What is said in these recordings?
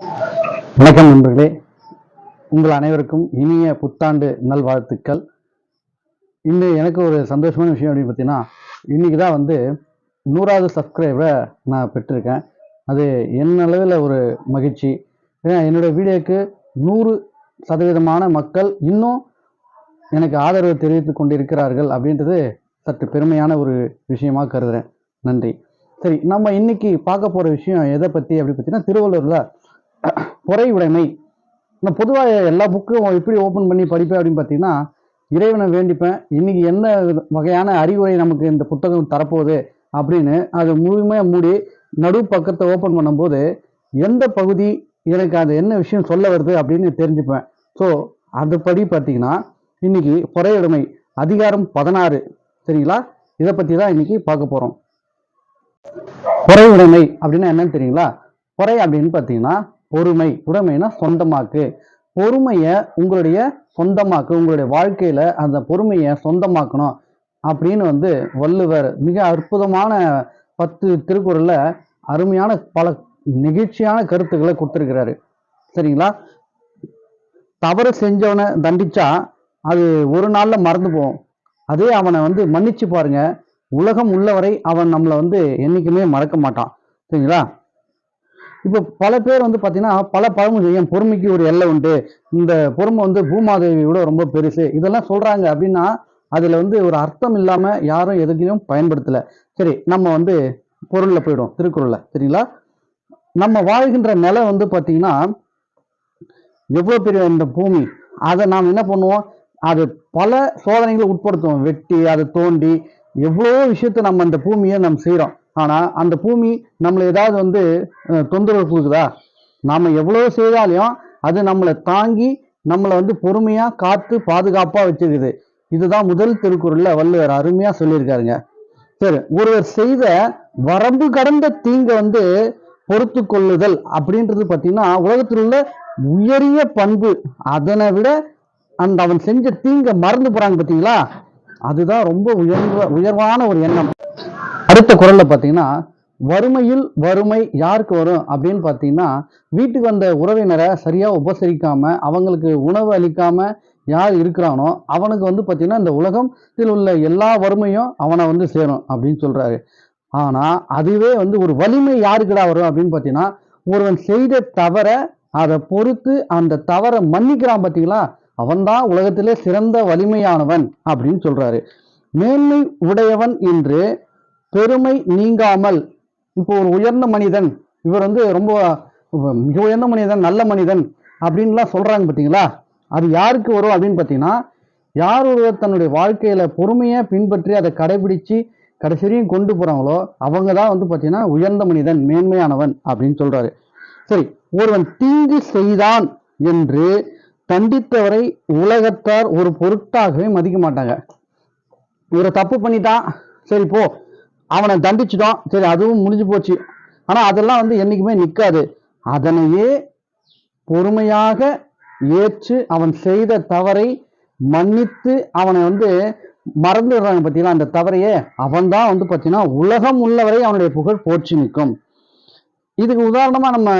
வணக்கம் நண்பர்களே. உங்கள் அனைவருக்கும் இனிய புத்தாண்டு நல்வாழ்த்துக்கள். இன்னும் எனக்கு ஒரு சந்தோஷமான விஷயம் அப்படின்னு பார்த்தீங்கன்னா இன்னைக்கு தான் வந்து நூறாவது சப்ஸ்கிரைபரை நான் பெற்றிருக்கேன். அது என்ன அளவில் ஒரு மகிழ்ச்சி. ஏன்னா என்னோடய வீடியோக்கு நூறு சதவீதமான மக்கள் இன்னும் எனக்கு ஆதரவு தெரிவித்து கொண்டிருக்கிறார்கள் அப்படின்றது சற்று பெருமையான ஒரு விஷயமாக கருதுகிறேன் நன்றி. சரி நம்ம இன்னைக்கு பார்க்க போகிற விஷயம் எதை பற்றி அப்படி பார்த்தீங்கன்னா திருவள்ளூரில் பொறையுடைமை நான் பொதுவாக எல்லா புக்கும் எப்படி ஓப்பன் பண்ணி படிப்பேன் அப்படின்னு பார்த்தீங்கன்னா இறைவனை வேண்டிப்பேன். இன்றைக்கி என்ன வகையான அறிவுரை நமக்கு இந்த புத்தகம் தரப்போகுது அப்படின்னு அதை முழுமையாக மூடி நடு பக்கத்தை ஓப்பன் பண்ணும்போது எந்த பகுதி எனக்கு அது என்ன விஷயம் சொல்ல வருது அப்படின்னு தெரிஞ்சுப்பேன். ஸோ அதுபடி பார்த்தீங்கன்னா இன்றைக்கி பொறையுடைமை அதிகாரம் பதினாறு. சரிங்களா? இதை பற்றி தான் இன்றைக்கி பார்க்க போகிறோம் பொறையுடைமை அப்படின்னா என்னன்னு தெரியுங்களா? பொறை அப்படின்னு பார்த்தீங்கன்னா பொறுமை உடைமைனா சொந்தமாக்கு. பொறுமையை உங்களுடைய சொந்தமாக்கு உங்களுடைய வாழ்க்கையில அந்த பொறுமையை சொந்தமாக்கணும் அப்படின்னு வந்து வள்ளுவர் மிக அற்புதமான பத்து திருக்குறள்ல அருமையான பல நெகிழ்ச்சியான கருத்துக்களை கொடுத்துருக்கிறாரு. சரிங்களா? தவறு செஞ்சவனை தண்டிச்சா அது ஒரு நாள்ல மறந்து போகும். அதே அவனை வந்து மன்னிச்சு பாருங்க. உலகம் உள்ளவரை அவன் நம்மளை வந்து என்னைக்குமே மறக்க மாட்டான். சரிங்களா? இப்போ பல பேர் வந்து பார்த்தீங்கன்னா பல பழமொழி என் பொறுமைக்கு ஒரு எல்லை உண்டு. இந்த பொறுமை வந்து பூமாதேவி விட ரொம்ப பெருசு. இதெல்லாம் சொல்கிறாங்க அப்படின்னா அதில் வந்து ஒரு அர்த்தம் இல்லாமல் யாரும் எதுக்கையும் பயன்படுத்தலை. சரி நம்ம வந்து பொருளில் போயிடும் திருக்குறளில். சரிங்களா? நம்ம வாழ்கின்ற நிலை வந்து பார்த்தீங்கன்னா எவ்வளோ பெரிய இந்த பூமி? அதை நாம் என்ன பண்ணுவோம்? அது பல சோதனைகளை உட்படுத்துவோம். வெட்டி அதை தோண்டி எவ்வளோ விஷயத்தை நம்ம அந்த பூமியை நம்ம செய்கிறோம் ஆனால் அந்த பூமி நம்மளை ஏதாவது வந்து தொந்தரவு கொடுக்குதா? நாம் எவ்வளோ செய்தாலையும் அது நம்மளை தாங்கி நம்மளை வந்து பொறுமையாக காத்து பாதுகாப்பாக வச்சிருக்குது இதுதான் முதல் திருக்குறளில் வள்ளுவர் அருமையாக சொல்லியிருக்காருங்க. சரி ஒருவர் செய்த வரம்பு கடந்த தீங்கை வந்து பொறுத்து கொள்ளுதல் அப்படின்றது பார்த்தீங்கன்னா உலகத்தில் உள்ள உயரிய பண்பு. அதனை விட அந்த அவன் செஞ்ச தீங்கை மறந்து போகிறாங்க பார்த்தீங்களா? அதுதான் ரொம்ப உயர்வ உயர்வான ஒரு எண்ணம். அடுத்த குரல்ல பார்த்தீங்கன்னா வறுமையில் வறுமை யாருக்கு வரும்? அப்படின்னு பார்த்தீங்கன்னா வீட்டுக்கு வந்த உறவினரை சரியாக உபசரிக்காம அவங்களுக்கு உணவு அளிக்காம யார் இருக்கிறானோ அவனுக்கு வந்து பார்த்தீங்கன்னா இந்த உலகத்தில் உள்ள எல்லா வறுமையும் அவனை வந்து சேரும் அப்படின்னு சொல்றாரு. ஆனால் அதுவே வந்து ஒரு வலிமை யாருக்குடா வரும் அப்படின்னு பார்த்தீங்கன்னா ஒருவன் செய்த தவற அதை பொறுத்து அந்த தவறை மன்னிக்கிறான் பார்த்தீங்களா அவன்தான் உலகத்திலே சிறந்த வலிமையானவன் அப்படின்னு சொல்றாரு. மேன்மை உடையவன் என்று பெருமை நீங்காமல் இப்போ ஒரு உயர்ந்த மனிதன் இவர் வந்து ரொம்ப மிக உயர்ந்த மனிதன் நல்ல மனிதன் அப்படின்லாம் சொல்கிறாங்க பார்த்தீங்களா? அது யாருக்கு வரும் அப்படின்னு பார்த்தீங்கன்னா யார் ஒருவர் தன்னுடைய வாழ்க்கையில் பொறுமையை பின்பற்றி அதை கடைபிடித்து கடைசியும் கொண்டு போகிறாங்களோ அவங்க தான் வந்து பார்த்தீங்கன்னா உயர்ந்த மனிதன் மேன்மையானவன் அப்படின்னு சொல்கிறாரு சரி ஒருவன் தீங்கு செய்தான் என்று தண்டித்தவரை உலகத்தார் ஒரு பொருட்டாகவே மதிக்க மாட்டாங்க. இவரை தப்பு பண்ணிட்டான். சரி போ. அவனை தண்டிச்சிட்டோம் சரி அதுவும் முடிஞ்சு போச்சு. ஆனால் அதெல்லாம் வந்து என்றைக்குமே நிற்காது அதனையே பொறுமையாக ஏற்று அவன் செய்த தவறை மன்னித்து அவனை வந்து மறந்துடுறாங்க பார்த்தீங்களா அந்த தவறையே அவன்தான் வந்து பார்த்தீங்கன்னா உலகம் உள்ளவரை அவனுடைய புகழ் போற்றி நிற்கும். இதுக்கு உதாரணமாக நம்ம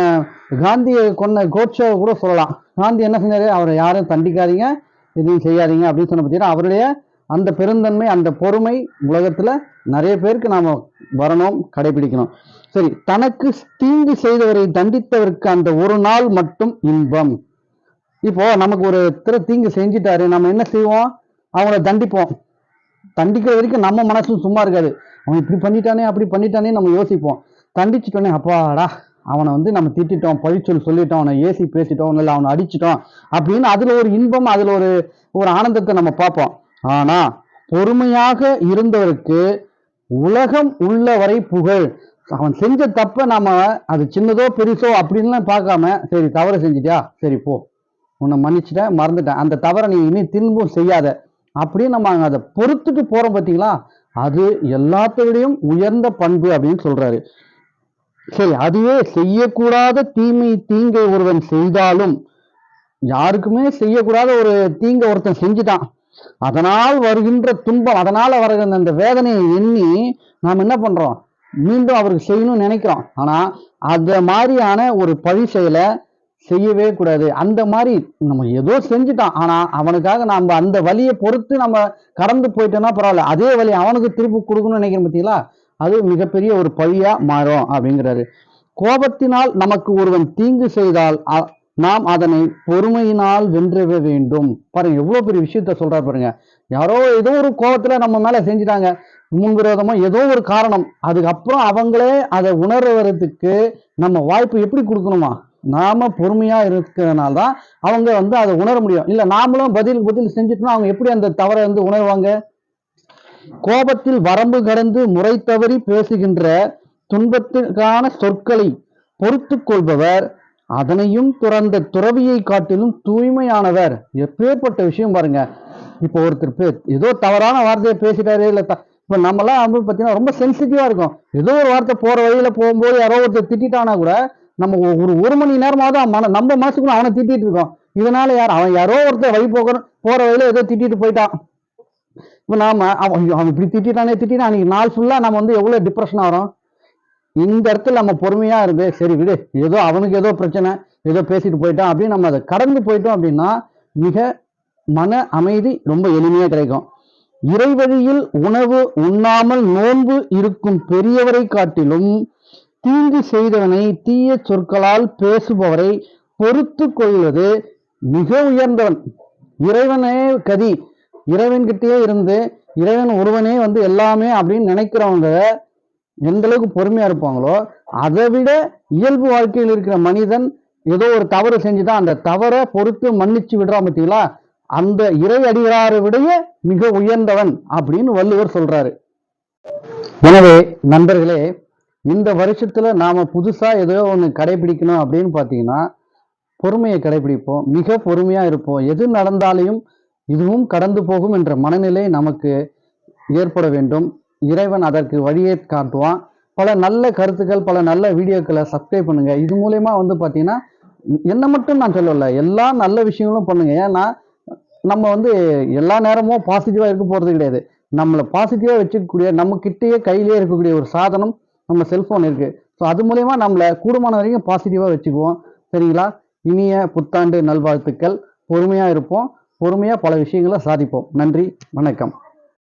காந்தியை கொன்ன கோட்சேவை கூட சொல்லலாம். காந்தி என்ன செஞ்சாரு? அவரை யாரும் தண்டிக்காதீங்க எதையும் செய்யாதீங்க அப்படின்னு சொன்ன பார்த்தீங்கன்னா அவருடைய அந்த பெருந்தன்மை அந்த பொறுமை உலகத்தில் நிறைய பேருக்கு நாம் வரணும் கடைபிடிக்கணும். சரி தனக்கு தீங்கு செய்தவரை தண்டித்தவருக்கு அந்த ஒரு நாள் மட்டும் இன்பம். இப்போ நமக்கு ஒரு திரு தீங்கு செஞ்சிட்டாரு நம்ம என்ன செய்வோம்? அவங்கள தண்டிப்போம். தண்டிக்கிற வரைக்கும் நம்ம மனசும் சும்மா இருக்காது. அவன் இப்படி பண்ணிட்டானே அப்படி பண்ணிட்டானே நம்ம யோசிப்போம். தண்டிச்சிட்டோன்னே அப்பாடா அவனை வந்து நம்ம திட்டிட்டோம் பழிச்சொல் சொல்லிட்டோம் அவனை ஏசி பேசிட்டோம் இல்லை அவனை அடிச்சிட்டோம் அப்படின்னு அதுல ஒரு இன்பம் அதுல ஒரு ஒரு ஆனந்தத்தை நம்ம பார்ப்போம். ஆனா பொறுமையாக இருந்தவருக்கு உலகம் உள்ளவரை புகழ். அவன் செஞ்ச தப்ப நாம அது சின்னதோ பெருசோ அப்படின்லாம் பார்க்காம சரி தவறு செஞ்சிட்டியா? சரி போ. உன்னை மன்னிச்சிட்டேன் மறந்துட்டேன். அந்த தவறை நீ இனி திரும்பவும் செய்யாத. அப்படின்னு நம்ம அதை பொறுத்துட்டு போறோம் பார்த்தீங்களா அது எல்லாத்தோடையும் உயர்ந்த பண்பு அப்படின்னு சொல்றாரு. சரி அதுவே செய்யக்கூடாத தீமை தீங்கை ஒருவன் செய்தாலும் யாருக்குமே செய்யக்கூடாத ஒரு தீங்கை ஒருத்தன் செஞ்சுட்டான். அதனால் வருகின்ற துன்பம் அதனால் வருகின்ற அந்த வேதனையை எண்ணி நாம் என்ன பண்றோம்? மீண்டும் அவருக்கு செய்யணும்னு நினைக்கிறோம். ஆனா அந்த மாதிரியான ஒரு பழி செயலை செய்யவே கூடாது. அந்த மாதிரி நம்ம ஏதோ செஞ்சுட்டான். ஆனா அவனுக்காக நம்ம அந்த வழியை பொறுத்து நம்ம கடந்து போயிட்டோம்னா பரவாயில்ல. அதே வழி அவனுக்கு திருப்பி கொடுக்கணும்னு நினைக்கிறேன் பார்த்தீங்களா அது மிகப்பெரிய ஒரு பழியா மாறும் அப்படிங்கிறாரு. கோபத்தினால் நமக்கு ஒருவன் தீங்கு செய்தால் நாம் அதனை பொறுமையினால் வென்றவே வேண்டும். பாருங்க எவ்வளோ பெரிய விஷயத்த சொல்கிறார் பாருங்க. யாரோ ஏதோ ஒரு கோபத்தில் நம்ம மேலே செஞ்சுட்டாங்க. முன்விரோதமாக ஏதோ ஒரு காரணம். அதுக்கப்புறம் அவங்களே அதை உணர்வதுக்கு நம்ம வாய்ப்பு எப்படி கொடுக்கணுமா? நாம பொறுமையாக இருக்கிறதுனால தான் அவங்க வந்து அதை உணர முடியும். இல்லை நாமளும் பதில் பதில் செஞ்சுட்டோம்னா அவங்க எப்படி அந்த தவறை வந்து உணர்வாங்க? கோபத்தில் வரம்பு கடந்து முறை தவறி பேசுகின்ற துன்பத்திற்கான சொற்களை பொறுத்து கொள்பவர் அதனையும் துறந்த துறவியை காட்டிலும் தூய்மையானவர். எப்பேற்பட்ட விஷயம் பாருங்க. இப்போ ஒருத்தர் பே ஏதோ தவறான வார்த்தையை பேசிட்டாரு இல்லை இப்போ நம்மளாம் வந்து பார்த்தீங்கன்னா ரொம்ப சென்சிட்டிவாக இருக்கும். ஏதோ ஒரு வார்த்தை போகிற வழியில் போகும்போது யாரோ ஒருத்தர் திட்டிட்டானா கூட நம்ம ஒரு ஒரு மணி நேரமாவது மன நம்ம மனசுக்குள்ள அவனை திட்டிட்டு இருக்கோம். இதனால யார் அவன் யாரோ ஒருத்தர் வழி போகிற வழியில் ஏதோ திட்டிட்டு போயிட்டான். இப்போ நாம அவன் அவன் இப்படி திட்டிட்டானே திட்டிட்டான் அன்னைக்கு நாள் ஃபுல்லாக நம்ம வந்து எவ்வளோ டிப்ரெஷன் ஆகிறோம் இந்த இடத்துல நம்ம பொறுமையா இருந்து சரி விடு ஏதோ அவனுக்கு ஏதோ பிரச்சனை ஏதோ பேசிட்டு போயிட்டான் அப்படின்னு நம்ம அதை கடந்து போயிட்டோம் அப்படின்னா மிக மன அமைதி ரொம்ப எளிமையா கிடைக்கும். இறைவழியில் உணவு உண்ணாமல் நோன்பு இருக்கும் பெரியவரை காட்டிலும் தீங்கு செய்தவனை தீய சொற்களால் பேசுபவரை பொறுத்து கொள்வது மிக உயர்ந்தவன். இறைவனே கதி இறைவன்கிட்டயே இருந்து இறைவன் ஒருவனே வந்து எல்லாமே அப்படின்னு நினைக்கிறவங்க எந்த அளவுக்கு பொறுமையா இருப்பாங்களோ அதை விட இயல்பு வாழ்க்கையில் இருக்கிற மனிதன் ஏதோ ஒரு தவறு செஞ்சுதான் அந்த தவறை பொறுத்து மன்னிச்சு விடுறா பார்த்தீங்களா? அந்த இறை அடிகளாரை விடைய மிக உயர்ந்தவன் அப்படின்னு வள்ளுவர் சொல்றாரு. எனவே நண்பர்களே இந்த வருஷத்துல நாம புதுசா ஏதோ ஒன்று கடைபிடிக்கணும் அப்படின்னு பார்த்தீங்கன்னா பொறுமையை கடைபிடிப்போம் மிக பொறுமையா இருப்போம். எது நடந்தாலையும் இதுவும் கடந்து போகும் என்ற மனநிலை நமக்கு ஏற்பட வேண்டும். இறைவன் அதற்கு வழியை காட்டுவான். பல நல்ல கருத்துக்கள் பல நல்ல வீடியோக்களை சப்ஸ்கிரைப் பண்ணுங்க. இது மூலயமா வந்து பார்த்தீங்கன்னா என்ன மட்டும் நான் சொல்லல எல்லா நல்ல விஷயங்களும் பண்ணுங்க. ஏன்னா நம்ம வந்து எல்லா நேரமும் பாசிட்டிவாக இருக்க போகிறது கிடையாது. நம்மளை பாசிட்டிவாக வச்சுக்கக்கூடிய நம்ம கிட்டேயே கையிலேயே இருக்கக்கூடிய ஒரு சாதனம் நம்ம செல்ஃபோன் இருக்குது ஸோ அது மூலயமா நம்மளை கூடுமான வரைக்கும் பாசிட்டிவாக வச்சுக்குவோம். சரிங்களா? இனிய புத்தாண்டு நல்வாழ்த்துக்கள். பொறுமையாக இருப்போம். பொறுமையாக பல விஷயங்களை சாதிப்போம். நன்றி. வணக்கம்.